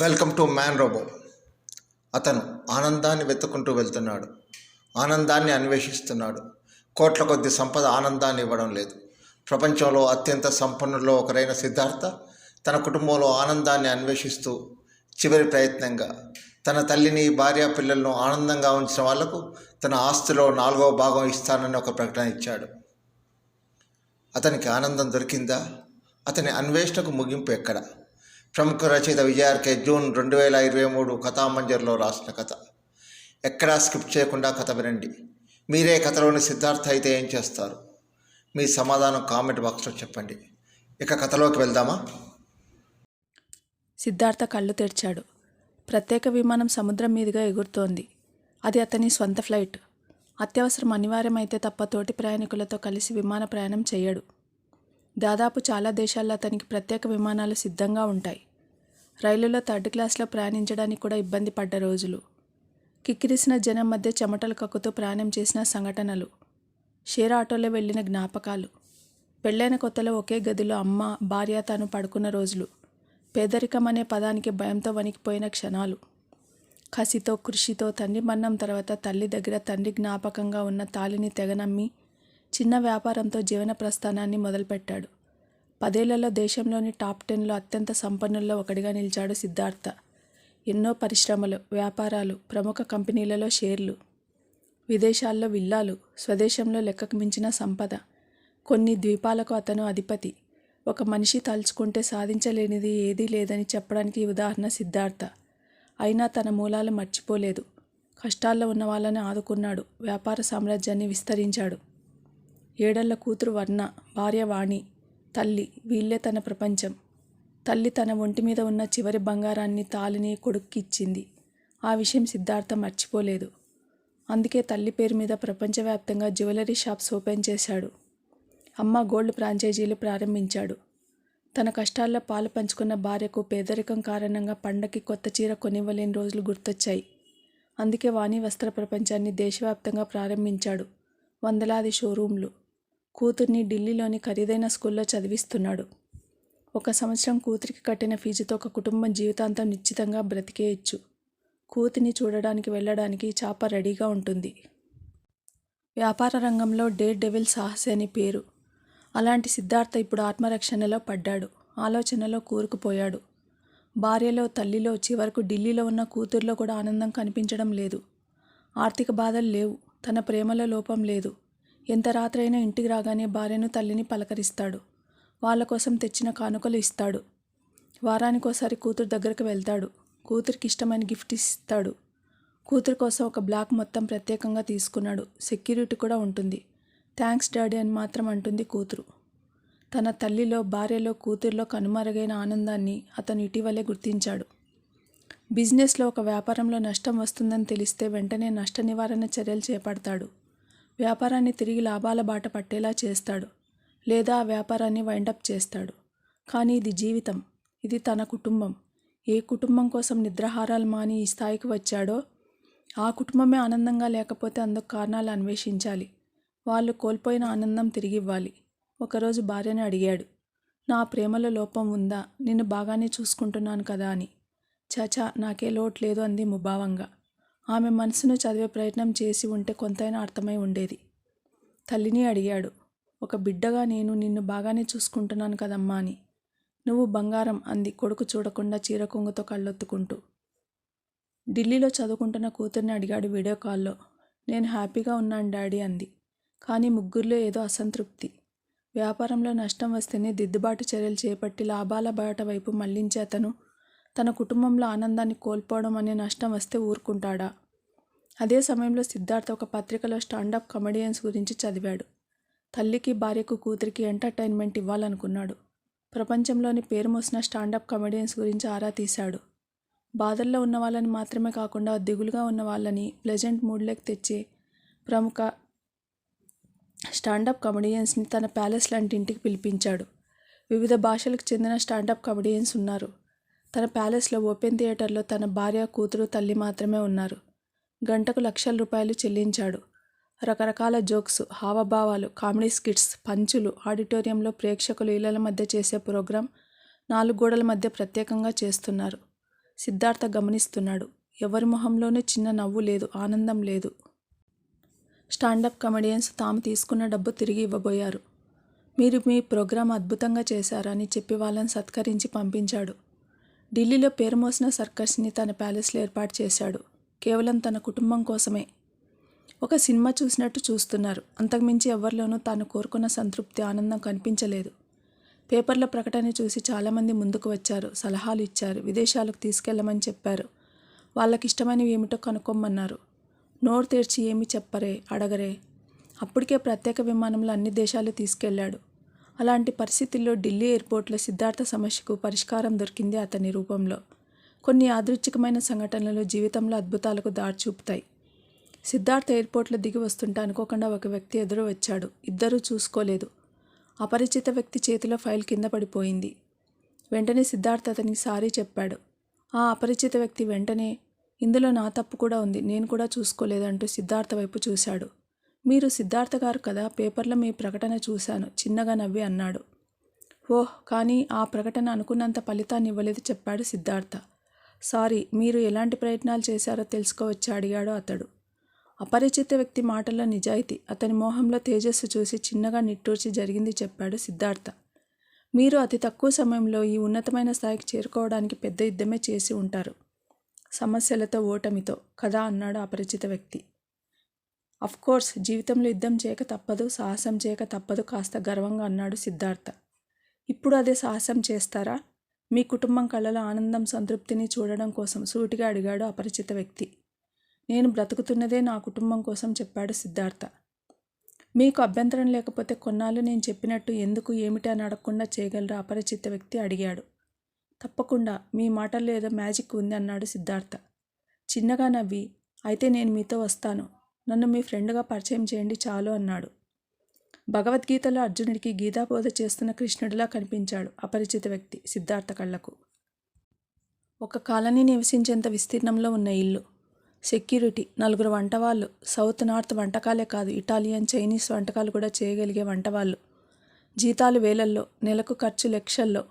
Welcome to man robo అతను ఆనందాన్ని వెతుక్కుంటూ వెళ్తున్నాడు. ఆనందాన్ని అన్వేషిస్తున్నాడు. కోట్ల కొద్ది సంపద ఆనందాన్ని ఇవ్వడం లేదు. ప్రపంచంలో అత్యంత సంపన్నుల్లో ఒకరైన సిద్ధార్థ తన కుటుంబంలో ఆనందాన్ని అన్వేషిస్తూ చివరి ప్రయత్నంగా తన తల్లిని భార్య పిల్లలను ఆనందంగా ఉంచిన వాళ్ళకు తన ఆస్తిలో నాలుగవ భాగం ఇస్తానని ఒక ప్రకటన ఇచ్చాడు. అతనికి ఆనందం దొరికిందా? అతని అన్వేషణకు ముగింపు ఎక్కడ? ప్రముఖ రచయిత విజయార్కే జూన్ రెండు వేల ఇరవై మూడు కథామంజర్లో రాసిన కథ. ఎక్కడా స్కిప్ చేయకుండా కథ వినండి. మీరే కథలోని సిద్ధార్థ అయితే ఏం చేస్తారు? మీ సమాధానం కామెంట్ బాక్స్లో చెప్పండి. ఇక కథలోకి వెళ్దామా? సిద్ధార్థ కళ్ళు తెరిచాడు. ప్రత్యేక విమానం సముద్రం మీదుగా ఎగురుతోంది. అది అతని స్వంత ఫ్లైట్. అత్యవసరం అనివార్యమైతే తప్ప తోటి ప్రయాణికులతో కలిసి విమాన ప్రయాణం చేయడు. దాదాపు చాలా దేశాల్లో అతనికి ప్రత్యేక విమానాలు సిద్ధంగా ఉంటాయి. రైలులో థర్డ్ క్లాస్లో ప్రయాణించడానికి కూడా ఇబ్బంది పడ్డ రోజులు. కిక్కిరిసిన జనం మధ్య చెమటలు కక్కుతూ ప్రయాణం చేసిన సంఘటనలు. షేర్ ఆటోలో వెళ్ళిన జ్ఞాపకాలు. పెళ్ళైన కొత్తలో ఒకే గదిలో అమ్మ భార్య తాను పడుకున్న రోజులు. పేదరికం అనే పదానికి భయంతో వణికిపోయిన క్షణాలు. కసితో కృషితో తండ్రి మరణం తర్వాత తల్లి దగ్గర తండ్రి జ్ఞాపకంగా ఉన్న తాలిని తెగనమ్మి చిన్న వ్యాపారంతో జీవన ప్రస్థానాన్ని మొదలుపెట్టాడు. పదేళ్ళలో దేశంలోని టాప్ టెన్లో అత్యంత సంపన్నుల్లో ఒకటిగా నిలిచాడు సిద్ధార్థ. ఎన్నో పరిశ్రమలు వ్యాపారాలు ప్రముఖ కంపెనీలలో షేర్లు విదేశాల్లో విల్లాలు స్వదేశంలో లెక్కకు మించిన సంపద కొన్ని ద్వీపాలకు అతను అధిపతి. ఒక మనిషి తలుచుకుంటే సాధించలేనిది ఏదీ లేదని చెప్పడానికి ఉదాహరణ సిద్ధార్థ. అయినా తన మూలాలు మర్చిపోలేదు. కష్టాల్లో ఉన్న వాళ్ళని ఆదుకున్నాడు. వ్యాపార సామ్రాజ్యాన్ని విస్తరించాడు. ఏడళ్ళ కూతురు వర్ణ భార్య వాణి తల్లి వీళ్ళే తన ప్రపంచం. తల్లి తన ఒంటి మీద ఉన్న చివరి బంగారాన్ని తాలిని కొడుక్కి ఇచ్చింది ఆ విషయం సిద్ధార్థ మర్చిపోలేదు. అందుకే తల్లి పేరు మీద ప్రపంచవ్యాప్తంగా జ్యువెలరీ షాప్స్ ఓపెన్ చేశాడు. అమ్మ గోల్డ్ ఫ్రాంచైజీలు ప్రారంభించాడు. తన కష్టాల్లో పాలు పంచుకున్న భార్యకు పేదరికం కారణంగా పండకి కొత్త చీర కొనివ్వలేని రోజులు గుర్తొచ్చాయి. అందుకే వాణి వస్త్ర ప్రపంచాన్ని దేశవ్యాప్తంగా ప్రారంభించాడు. వందలాది షోరూంలు. కూతుర్ని ఢిల్లీలోని ఖరీదైన స్కూల్లో చదివిస్తున్నాడు. ఒక సంవత్సరం కూతురికి కట్టిన ఫీజుతో ఒక కుటుంబం జీవితాంతం నిశ్చితంగా బ్రతికేయచ్చు కూతుని చూడడానికి వెళ్ళడానికి చాప రెడీగా ఉంటుంది. వ్యాపార రంగంలో డే డెవిల్ సాహసి అని పేరు. అలాంటి సిద్ధార్థ ఇప్పుడు ఆత్మరక్షణలో పడ్డాడు. ఆలోచనలో కూరుకుపోయాడు. భార్యలో తల్లిలో చివరకు ఢిల్లీలో ఉన్న కూతుర్లో కూడా ఆనందం కనిపించడం లేదు. ఆర్థిక బాధలు లేవు. తన ప్రేమలో లోపం లేదు. ఎంత రాత్రైనా ఇంటికి రాగానే భార్యను తల్లిని పలకరిస్తాడు. వాళ్ళ కోసం తెచ్చిన కానుకలు ఇస్తాడు. వారానికోసారి కూతురు దగ్గరకు వెళ్తాడు. కూతురికి ఇష్టమైన గిఫ్ట్ ఇస్తాడు. కూతురు కోసం ఒక బ్లాక్ మొత్తం ప్రత్యేకంగా తీసుకున్నాడు. సెక్యూరిటీ కూడా ఉంటుంది. థ్యాంక్స్ డాడీ అని మాత్రం అంటుంది కూతురు. తన తల్లిలో భార్యలో కూతురులో కనుమరుగైన ఆనందాన్ని అతను ఇటీవలే గుర్తించాడు. బిజినెస్లో ఒక వ్యాపారంలో నష్టం వస్తుందని తెలిస్తే వెంటనే నష్ట నివారణ చర్యలు చేపడతాడు. వ్యాపారాన్ని తిరిగి లాభాల బాట పట్టేలా చేస్తాడు లేదా ఆ వ్యాపారాన్ని వైండప్ చేస్తాడు. కానీ ఇది జీవితం. ఇది తన కుటుంబం. ఏ కుటుంబం కోసం నిద్రహారాలు మాని ఈ స్థాయికి వచ్చాడో ఆ కుటుంబమే ఆనందంగా లేకపోతే అందుకు కారణాలు అన్వేషించాలి. వాళ్ళు కోల్పోయిన ఆనందం తిరిగి ఇవ్వాలి. ఒకరోజు భార్యని అడిగాడు. నా ప్రేమలో లోపం ఉందా? నిన్ను బాగానే చూసుకుంటున్నాను కదా అని. చాచా నాకే లోటు లేదు అంది ముభావంగా. ఆమె మనసును చదివే ప్రయత్నం చేసి ఉంటే కొంతైనా అర్థమై ఉండేది. తల్లిని అడిగాడు. ఒక బిడ్డగా నేను నిన్ను బాగానే చూసుకుంటున్నాను కదమ్మా అని. నువ్వు బంగారం అంది కొడుకు చూడకుండా చీర కొంగుతో కళ్ళొత్తుకుంటూ. ఢిల్లీలో చదువుకుంటున్న కూతుర్ని అడిగాడు వీడియో కాల్లో. నేను హ్యాపీగా ఉన్నాను డాడీ అంది. కానీ ముగ్గురిలో ఏదో అసంతృప్తి. వ్యాపారంలో నష్టం వస్తేనే దిద్దుబాటు చర్యలు చేపట్టి లాభాల బాట వైపు మళ్ళించే అతను తన కుటుంబంలో ఆనందాన్ని కోల్పోవడం అనే నష్టం వస్తే ఊరుకుంటాడా? అదే సమయంలో సిద్ధార్థ ఒక పత్రికలో స్టాండప్ కమెడియన్స్ గురించి చదివాడు. తల్లికి భార్యకు కూతురికి ఎంటర్టైన్మెంట్ ఇవ్వాలనుకున్నాడు. ప్రపంచంలోని పేరు మోసిన స్టాండప్ కమెడియన్స్ గురించి ఆరా తీశాడు. బాధల్లో ఉన్న వాళ్ళని మాత్రమే కాకుండా దిగులుగా ఉన్న వాళ్ళని ప్లెజెంట్ మూడ్లోకి తెచ్చే ప్రముఖ స్టాండప్ కమెడియన్స్ని తన ప్యాలెస్ లాంటి ఇంటికి పిలిపించాడు. వివిధ భాషలకు చెందిన స్టాండప్ కమెడియన్స్ ఉన్నారు. తన ప్యాలెస్లో ఓపెన్ థియేటర్లో తన భార్య కూతురు తల్లి మాత్రమే ఉన్నారు. గంటకు లక్షల రూపాయలు చెల్లించాడు. రకరకాల జోక్స్ హావభావాలు కామెడీ స్కిట్స్ పంచులు ఆడిటోరియంలో ప్రేక్షకులు ఇళ్ళ మధ్య చేసే ప్రోగ్రాం నాలుగు గోడల మధ్య ప్రత్యేకంగా చేస్తున్నారు. సిద్ధార్థ గమనిస్తున్నాడు. ఎవరి మొహంలోనూ చిన్న నవ్వు లేదు ఆనందం లేదు. స్టాండప్ కమెడియన్స్ తాము తీసుకున్న డబ్బు తిరిగి ఇవ్వబోయారు. మీరు మీ ప్రోగ్రాం అద్భుతంగా చేశారని చెప్పి వాళ్ళని సత్కరించి పంపించాడు. ఢిల్లీలో పేరు మోసిన సర్కస్ని తన ప్యాలెస్లో ఏర్పాటు చేశాడు. కేవలం తన కుటుంబం కోసమే. ఒక సినిమా చూసినట్టు చూస్తున్నారు. అంతకుమించి ఎవరిలోనూ తాను కోరుకున్న సంతృప్తి ఆనందం కనిపించలేదు. పేపర్ల ప్రకటన చూసి చాలామంది ముందుకు వచ్చారు. సలహాలు ఇచ్చారు. విదేశాలకు తీసుకెళ్ళమని చెప్పారు. వాళ్ళకి ఇష్టమైనవి ఏమిటో కనుక్కోమన్నారు. నోరు తెరిచి ఏమి చెప్పరే అడగరే. అప్పటికే ప్రత్యేక విమానంలో అన్ని దేశాలు తీసుకెళ్ళాడు. అలాంటి పరిస్థితుల్లో ఢిల్లీ ఎయిర్పోర్ట్లో సిద్ధార్థ సమస్యకు పరిష్కారం దొరికింది అతని రూపంలో. కొన్ని యాదృచ్ఛికమైన సంఘటనలు జీవితంలో అద్భుతాలకు దారి చూపుతాయి సిద్ధార్థ ఎయిర్పోర్ట్లో దిగి వస్తుంటే అనుకోకుండా ఒక వ్యక్తి ఎదురు వచ్చాడు. ఇద్దరూ చూసుకోలేదు. అపరిచిత వ్యక్తి చేతిలో ఫైల్ కింద పడిపోయింది. వెంటనే సిద్ధార్థ అతనికి సారీ చెప్పాడు. ఆ అపరిచిత వ్యక్తి వెంటనే ఇందులో నా తప్పు కూడా ఉంది. నేను కూడా చూసుకోలేదంటూ సిద్ధార్థ వైపు చూశాడు. మీరు సిద్ధార్థ గారు కదా పేపర్లో మీ ప్రకటన చూశాను చిన్నగా నవ్వి అన్నాడు. ఓహ్ కానీ ఆ ప్రకటన అనుకున్నంత ఫలితాన్ని ఇవ్వలేదు చెప్పాడు సిద్ధార్థ. సారీ మీరు ఎలాంటి ప్రయత్నాలు చేశారో తెలుసుకోవచ్చి అడిగాడు అతడు. అపరిచిత వ్యక్తి మాటల్లో నిజాయితీ అతని మోహంలో తేజస్సు చూసి చిన్నగా నిట్టూర్చి జరిగింది చెప్పాడు సిద్ధార్థ. మీరు అతి తక్కువ సమయంలో ఈ ఉన్నతమైన స్థాయికి చేరుకోవడానికి పెద్ద యుద్ధమే చేసి ఉంటారు. సమస్యలతో ఓటమితో కదా అన్నాడు అపరిచిత వ్యక్తి. కోర్స్ జీవితంలో యుద్ధం చేయక తప్పదు సాహసం చేయక తప్పదు కాస్త గర్వంగా అన్నాడు సిద్ధార్థ. ఇప్పుడు అదే సాహసం చేస్తారా? మీ కుటుంబం కళ్ళలో ఆనందం సంతృప్తిని చూడడం కోసం సూటిగా అడిగాడు అపరిచిత వ్యక్తి. నేను బ్రతుకుతున్నదే నా కుటుంబం కోసం చెప్పాడు సిద్ధార్థ. మీకు అభ్యంతరం లేకపోతే కొన్నాళ్ళు నేను చెప్పినట్టు ఎందుకు ఏమిటి అని అడగకుండా చేయగలరా? అపరిచిత వ్యక్తి అడిగాడు. తప్పకుండా మీ మాటల్లో ఏదో మ్యాజిక్ ఉంది అన్నాడు సిద్ధార్థ. చిన్నగా నవ్వి అయితే నేను మీతో వస్తాను. నన్ను మీ ఫ్రెండ్గా పరిచయం చేయండి చాలు అన్నాడు. భగవద్గీతలో అర్జునుడికి గీతాబోధ చేస్తున్న కృష్ణుడిలా కనిపించాడు అపరిచిత వ్యక్తి సిద్ధార్థ కళ్ళకు. ఒక కాలనీ నివసించేంత విస్తీర్ణంలో ఉన్న ఇల్లు. సెక్యూరిటీ నలుగురు వంటవాళ్ళు సౌత్ నార్త్ వంటకాలే కాదు ఇటాలియన్ చైనీస్ వంటకాలు కూడా చేయగలిగే వంటవాళ్ళు. జీతాలు వేలల్లో నెలకు ఖర్చు లక్షల్లో.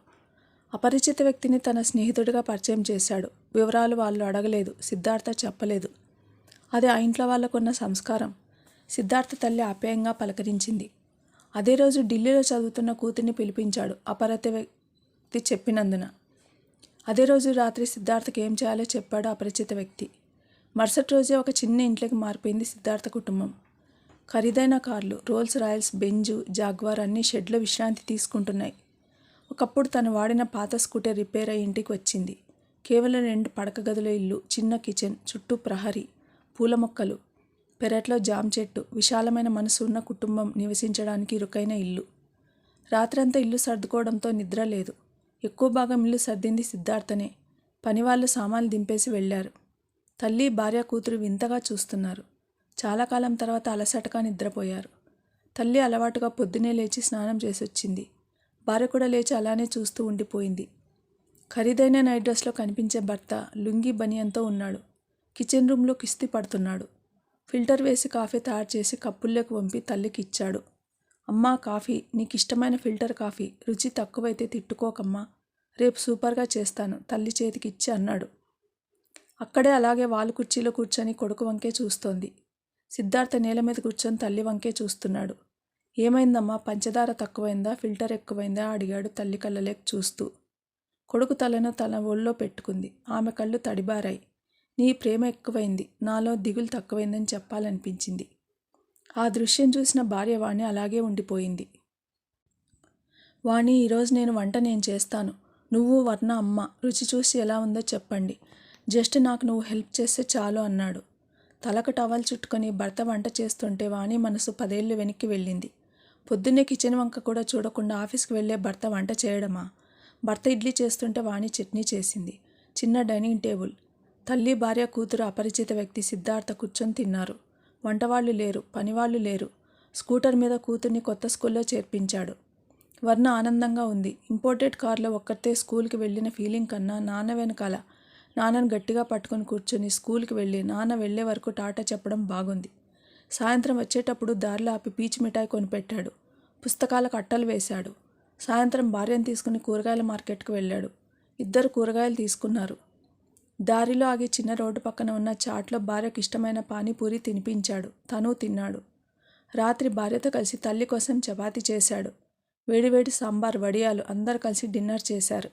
అపరిచిత వ్యక్తిని తన స్నేహితుడిగా పరిచయం చేశాడు. వివరాలు వాళ్ళు అడగలేదు సిద్ధార్థ చెప్పలేదు. అది ఆ ఇంట్లో వాళ్ళకున్న సంస్కారం. సిద్ధార్థ తల్లి ఆప్యాయంగా పలకరించింది. అదే రోజు ఢిల్లీలో చదువుతున్న కూతుర్ని పిలిపించాడు అపరత వ్యక్తి చెప్పినందున. అదే రోజు రాత్రి సిద్ధార్థకి ఏం చేయాలో చెప్పాడు అపరిచిత వ్యక్తి. మరుసటి రోజే ఒక చిన్న ఇంట్లోకి మారిపోయింది సిద్ధార్థ కుటుంబం. ఖరీదైన కార్లు రోల్స్ రాయల్స్ బెంజు జాగ్వార్ అన్ని షెడ్లో విశ్రాంతి తీసుకుంటున్నాయి. ఒకప్పుడు తను వాడిన పాత స్కూటర్ రిపేర్ అయ్యి ఇంటికి వచ్చింది. కేవలం రెండు పడక గదుల ఇల్లు చిన్న కిచెన్ చుట్టూ ప్రహరీ. పూల మొక్కలు పెరట్లో జామ్ చెట్టు విశాలమైన మనసు ఉన్న కుటుంబం నివసించడానికి ఇరుకైన ఇల్లు. రాత్రంతా ఇల్లు సర్దుకోవడంతో నిద్ర లేదు. ఎక్కువ భాగం ఇల్లు సర్దింది సిద్ధార్థనే. పనివాళ్ళు సామాన్లు దింపేసి వెళ్ళారు. తల్లి భార్య కూతురు వింతగా చూస్తున్నారు. చాలా కాలం తర్వాత అలసటగా నిద్రపోయారు. తల్లి అలవాటుగా పొద్దునే లేచి స్నానం చేసొచ్చింది. భార్య కూడా లేచి అలానే చూస్తూ ఉండిపోయింది. ఖరీదైన నైట్ డ్రెస్లో కనిపించే భర్త లుంగి బనియంతో ఉన్నాడు. కిచెన్ రూమ్లో కిస్తీ పడుతున్నాడు. ఫిల్టర్ వేసి కాఫీ తయారు చేసి కప్పుల్లోకి పంపి తల్లికి ఇచ్చాడు. అమ్మా కాఫీ నీకు ఇష్టమైన ఫిల్టర్ కాఫీ రుచి తక్కువైతే తిట్టుకోకమ్మా. రేపు సూపర్గా చేస్తాను తల్లి చేతికి ఇచ్చి అన్నాడు. అక్కడే అలాగే వాలు కుర్చీలో కూర్చొని కొడుకు వంకే చూస్తోంది. సిద్ధార్థ నేల మీద కూర్చొని తల్లి వంకే చూస్తున్నాడు. ఏమైందమ్మా పంచదార తక్కువైందా ఫిల్టర్ ఎక్కువైందా అడిగాడు తల్లి కళ్ళలేక చూస్తూ. కొడుకు తలను తన ఒళ్ళో పెట్టుకుంది. ఆమె కళ్ళు తడిబారాయి. నీ ప్రేమ ఎక్కువైంది. నాలో దిగులు తక్కువైందని చెప్పాలనిపించింది. ఆ దృశ్యం చూసిన భార్య వాణి అలాగే ఉండిపోయింది. వాణి ఈరోజు నేను వంట నేను చేస్తాను. నువ్వు వర్ణ అమ్మ రుచి చూసి ఎలా ఉందో చెప్పండి. జస్ట్ నాకు నువ్వు హెల్ప్ చేస్తే చాలు అన్నాడు. తలకు టవల్ చుట్టుకొని భర్త వంట చేస్తుంటే వాణి మనసు పదేళ్ళు వెనక్కి వెళ్ళింది. పొద్దున్నే కిచెన్ వంక కూడా చూడకుండా ఆఫీస్కి వెళ్ళే భర్త వంట చేయడమా? భర్త ఇడ్లీ చేస్తుంటే వాణి చట్నీ చేసింది. చిన్న డైనింగ్ టేబుల్. తల్లి భార్య కూతురు అపరిచిత వ్యక్తి సిద్ధార్థ కూర్చొని తిన్నారు. వంటవాళ్ళు లేరు పనివాళ్ళు లేరు. స్కూటర్ మీద కూతుర్ని కొత్త స్కూల్లో చేర్పించాడు. వర్ణ ఆనందంగా ఉంది. ఇంపోర్టెడ్ కార్లో ఒక్కతే స్కూల్కి వెళ్ళిన ఫీలింగ్ కన్నా నాన్న వెనకాల నాన్నను గట్టిగా పట్టుకొని కూర్చొని స్కూల్కి వెళ్ళి నాన్న వెళ్ళే వరకు టాటా చెప్పడం బాగుంది. సాయంత్రం వచ్చేటప్పుడు దారిలో ఆపి పీచు మిఠాయి కొనిపెట్టాడు. పుస్తకాలకు అట్టలు వేశాడు. సాయంత్రం భార్యను తీసుకుని కూరగాయల మార్కెట్కి వెళ్ళాడు. ఇద్దరు కూరగాయలు తీసుకున్నారు. దారిలో ఆగి చిన్న రోడ్డు పక్కన ఉన్న చాట్లో భార్యకు ఇష్టమైన పానీపూరి తినిపించాడు. తను తిన్నాడు. రాత్రి భార్యతో కలిసి తల్లి కోసం చపాతీ చేశాడు. వేడివేడి సాంబార్ వడియాలు అందరు కలిసి డిన్నర్ చేశారు.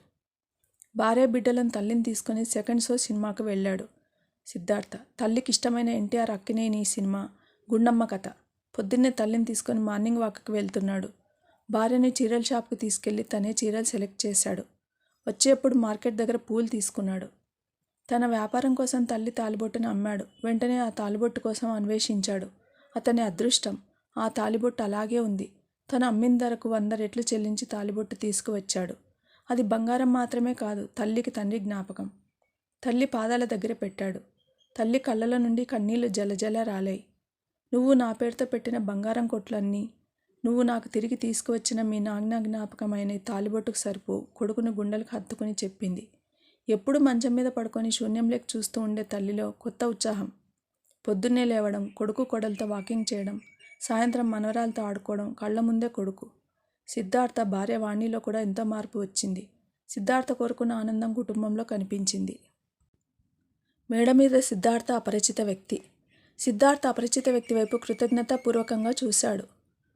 భార్య బిడ్డలను తల్లిని తీసుకుని సెకండ్ షో సినిమాకు వెళ్ళాడు. సిద్ధార్థ తల్లికి ఇష్టమైన ఎన్టీఆర్ అక్కినేని సినిమా గుండమ్మ కథ. పొద్దున్నే తల్లిని తీసుకొని మార్నింగ్ వాక్కి వెళ్తున్నాడు. భార్యని చీరల షాప్కి తీసుకెళ్ళి తనే చీరలు సెలెక్ట్ చేశాడు. వచ్చేప్పుడు మార్కెట్ దగ్గర పూలు తీసుకున్నాడు. తన వ్యాపారం కోసం తల్లి తాలిబొట్టును అమ్మాడు. వెంటనే ఆ తాలిబొట్టు కోసం అన్వేషించాడు. అతని అదృష్టం ఆ తాలిబొట్టు అలాగే ఉంది. తను అమ్మిన ధరకు వంద రెట్లు చెల్లించి తాలిబొట్టు తీసుకువచ్చాడు. అది బంగారం మాత్రమే కాదు తల్లికి తండ్రి జ్ఞాపకం. తల్లి పాదాల దగ్గర పెట్టాడు. తల్లి కళ్ళల నుండి కన్నీళ్ళు జలజల రాలాయి. నువ్వు నా పేరుతో పెట్టిన బంగారం కొట్లన్నీ నువ్వు నాకు తిరిగి తీసుకువచ్చిన మీ నాగ్న జ్ఞాపకమైన తాలిబొట్టుకు సరిపో కొడుకును గుండెలకు హత్తుకుని చెప్పింది. ఎప్పుడు మంచం మీద పడుకొని శూన్యంలోకి చూస్తూ ఉండే తల్లిలో కొత్త ఉత్సాహం. పొద్దున్నే లేవడం కొడుకు కొడలతో వాకింగ్ చేయడం సాయంత్రం మనవరాలతో ఆడుకోవడం కళ్ళ ముందే కొడుకు. సిద్ధార్థ భార్య వాణిలో కూడా ఎంతో మార్పు వచ్చింది. సిద్ధార్థ కోరుకున్న ఆనందం కుటుంబంలో కనిపించింది. మేడ మీద సిద్ధార్థ అపరిచిత వ్యక్తి. సిద్ధార్థ అపరిచిత వ్యక్తి వైపు కృతజ్ఞతాపూర్వకంగా చూశాడు.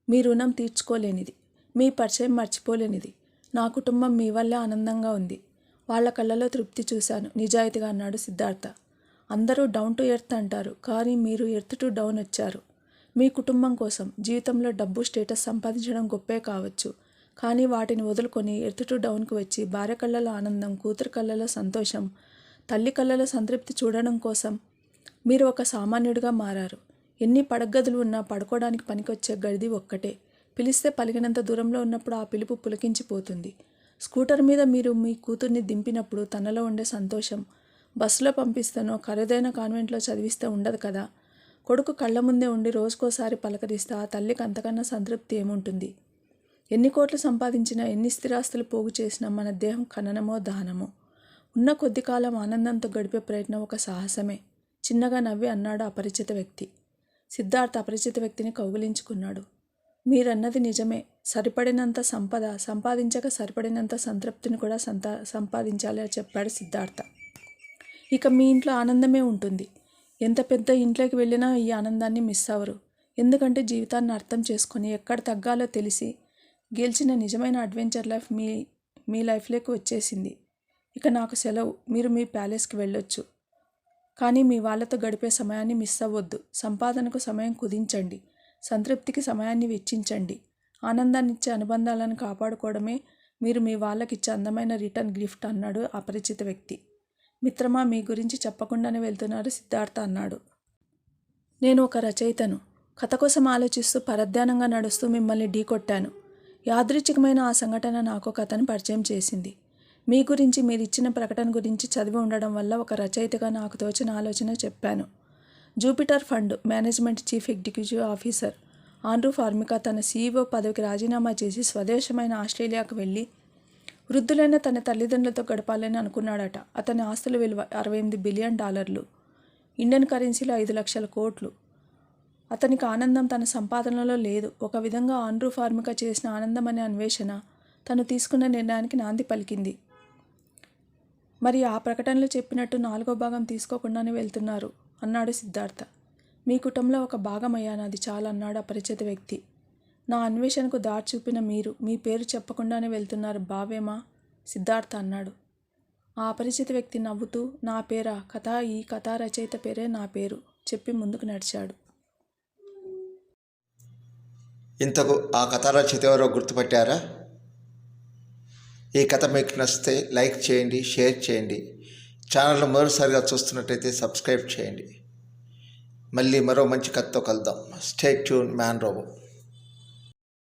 మీ రుణం తీర్చుకోలేనిది. మీ పరిచయం మర్చిపోలేనిది. నా కుటుంబం మీ వల్లే ఆనందంగా ఉంది. వాళ్ళ కళ్ళలో తృప్తి చూశాను. నిజాయితీగా అన్నాడు సిద్ధార్థ. అందరూ డౌన్ టు ఎర్త్ అంటారు కానీ మీరు ఎర్త్ టు డౌన్ వచ్చారు. మీ కుటుంబం కోసం జీవితంలో డబ్బు స్టేటస్ సంపాదించడం గొప్పే కావచ్చు కానీ వాటిని వదులుకొని ఎర్త్ టు డౌన్కి వచ్చి భార్య కళ్ళలో ఆనందం కూతురు కళ్ళలో సంతోషం తల్లి కళ్ళలో సంతృప్తి చూడడం కోసం మీరు ఒక సామాన్యుడిగా మారారు. ఎన్ని పడగదులు ఉన్నా పడుకోవడానికి పనికొచ్చే గది ఒక్కటే. పిలిస్తే పలిగినంత దూరంలో ఉన్నప్పుడు ఆ పిలుపు పులకించిపోతుంది. స్కూటర్ మీద మీరు మీ కూతుర్ని దింపినప్పుడు తనలో ఉండే సంతోషం. బస్సులో పంపిస్తానో ఖరీదైన కాన్వెంట్లో చదివిస్తే ఉండదు కదా. కొడుకు కళ్ళ ముందే ఉండి రోజుకోసారి పలకరిస్తే ఆ తల్లికి అంతకన్నా సంతృప్తి ఏముంటుంది? ఎన్ని కోట్లు సంపాదించినా ఎన్ని స్థిరాస్తులు పోగు చేసినా మన దేహం ఖననమో దానమో. ఉన్న కొద్ది కాలం ఆనందంతో గడిపే ప్రయత్నం ఒక సాహసమే. చిన్నగా నవ్వి అన్నాడు అపరిచిత వ్యక్తి. సిద్ధార్థ అపరిచిత వ్యక్తిని కౌగిలించుకున్నాడు. మీరన్నది నిజమే. సరిపడినంత సంపద సంపాదించక సరిపడినంత సంతృప్తిని కూడా సంత సంపాదించాలి అని చెప్పాడు సిద్ధార్థ. ఇక మీ ఇంట్లో ఆనందమే ఉంటుంది. ఎంత పెద్ద ఇంట్లోకి వెళ్ళినా ఈ ఆనందాన్ని మిస్ అవ్వరు. ఎందుకంటే జీవితాన్ని అర్థం చేసుకొని ఎక్కడ తగ్గాలో తెలిసి గెలిచిన నిజమైన అడ్వెంచర్ లైఫ్ మీ మీ లైఫ్లోకి వచ్చేసింది. ఇక నాకు సెలవు. మీరు మీ ప్యాలెస్కి వెళ్ళొచ్చు. కానీ మీ వాళ్ళతో గడిపే సమయాన్ని మిస్ అవ్వద్దు. సంపాదనకు సమయం కుదించండి. సంతృప్తికి సమయాన్ని వెచ్చించండి. ఆనందాన్నిచ్చే అనుబంధాలను కాపాడుకోవడమే మీరు మీ వాళ్ళకి ఇచ్చే అందమైన రిటర్న్ గిఫ్ట్ అన్నాడు అపరిచిత వ్యక్తి. మిత్రమా మీ గురించి చెప్పకుండానే వెళ్తున్నారు సిద్ధార్థ అన్నాడు. నేను ఒక రచయితను. కథ కోసం ఆలోచిస్తూ పరధ్యానంగా నడుస్తూ మిమ్మల్ని ఢీకొట్టాను యాదృచ్ఛికమైన ఆ సంఘటన నాకు కథను పరిచయం చేసింది. మీ గురించి మీరు ఇచ్చిన ప్రకటన గురించి చదివి ఉండడం వల్ల ఒక రచయితగా నాకు తోచిన ఆలోచన చెప్పాను. Jupiter fund management chief executive officer Andrew Formica తన సీఈఓ పదవికి రాజీనామా చేసి స్వదేశమైన ఆస్ట్రేలియాకు వెళ్ళి వృద్ధులైన తన తల్లిదండ్రులతో గడపాలని అనుకున్నాడట. అతని ఆస్తుల విలువ అరవై ఎనిమిది బిలియన్ డాలర్లు. ఇండియన్ కరెన్సీలో ఐదు లక్షల కోట్లు. అతనికి ఆనందం తన సంపాదనలో లేదు. ఒక విధంగా ఆండ్రూ ఫార్మికా చేసిన ఆనందం అనే అన్వేషణ తను తీసుకున్న నిర్ణయానికి నాంది పలికింది. మరి ఆ ప్రకటనలో చెప్పినట్టు నాలుగో భాగం తీసుకోకుండానే వెళ్తున్నారు అన్నాడు సిద్ధార్థ. మీ కుటుంబంలో ఒక భాగమయ్యాను అది చాలా అన్నాడు అపరిచిత వ్యక్తి. నా అన్వేషణకు దారి చూపిన మీరు మీ పేరు చెప్పకుండానే వెళ్తున్నారు బావేమా? సిద్ధార్థ అన్నాడు. ఆ అపరిచిత వ్యక్తి నవ్వుతూ నా పేరా? కథ? ఈ కథా రచయిత పేరే నా పేరు చెప్పి ముందుకు నడిచాడు. ఇంతకు ఆ కథ రచయిత ఎవరో గుర్తుపట్టారా? ఈ కథ మీకు నచ్చితే లైక్ చేయండి షేర్ చేయండి. ఛానల్ మరోసారిగా చూస్తున్నట్టయితే సబ్స్క్రైబ్ చేయండి. మళ్ళీ మరో మంచి కథతో కలుద్దాం. Stay tune man robo